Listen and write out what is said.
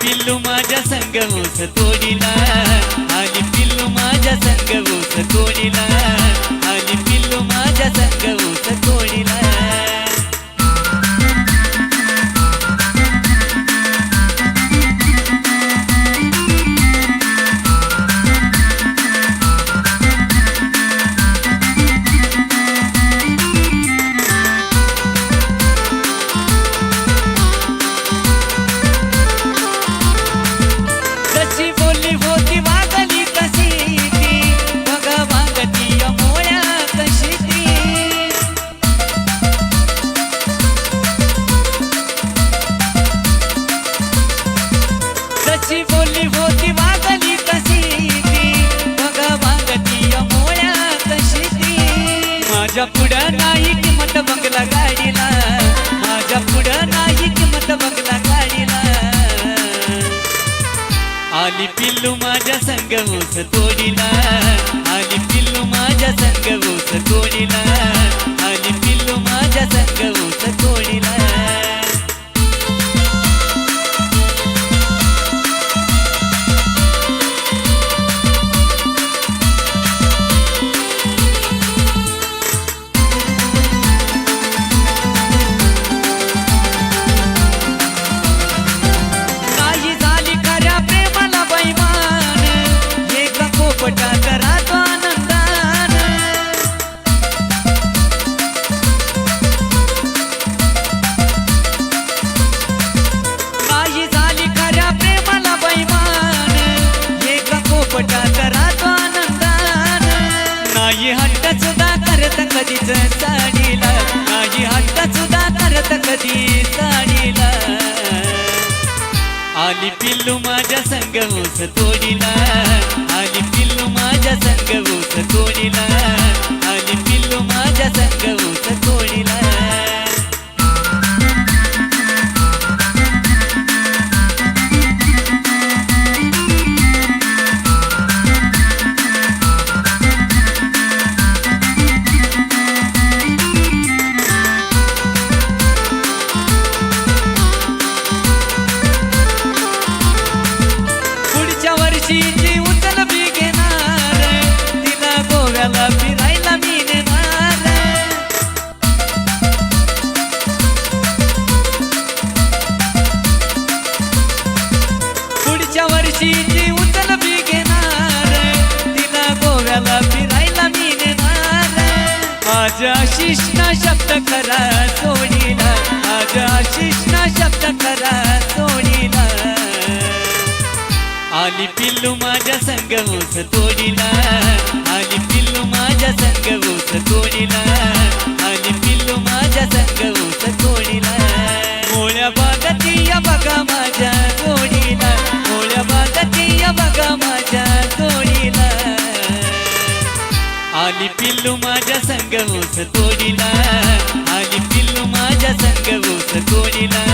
पिल्लू माझ्या संग पिल्लू माझ्या संग ओस तोडीला. आणि पिल्लू माझ्या संग ओस तोडीला. आणि पिल्लू माझ्या संग ओस कधीच साडीला माझी हट्ट सुद्धा करत कधी साडीला आली पिल्लू माझ्या संग ऊस तोडीला आली माझ्या शिष्णा शब्द करा सोडीला माझ्या शिष्णा शब्द करा सोडीला आली पिल्लू माझ्या संग ओस तोडीला. आली पिल्लू माझ्या संग ओस तोडीला. आली पिल्लू माझ्या संग ओस तोडीला. मोळ्या बागाती या बघा माझ्या तोडीला मोळ्या बागाती या बघा माझ्या तोडीला आली पिल्लू माझ्या संग ओस तोडीला. आली पिल्लू माझ्या संग ओस तोडीला.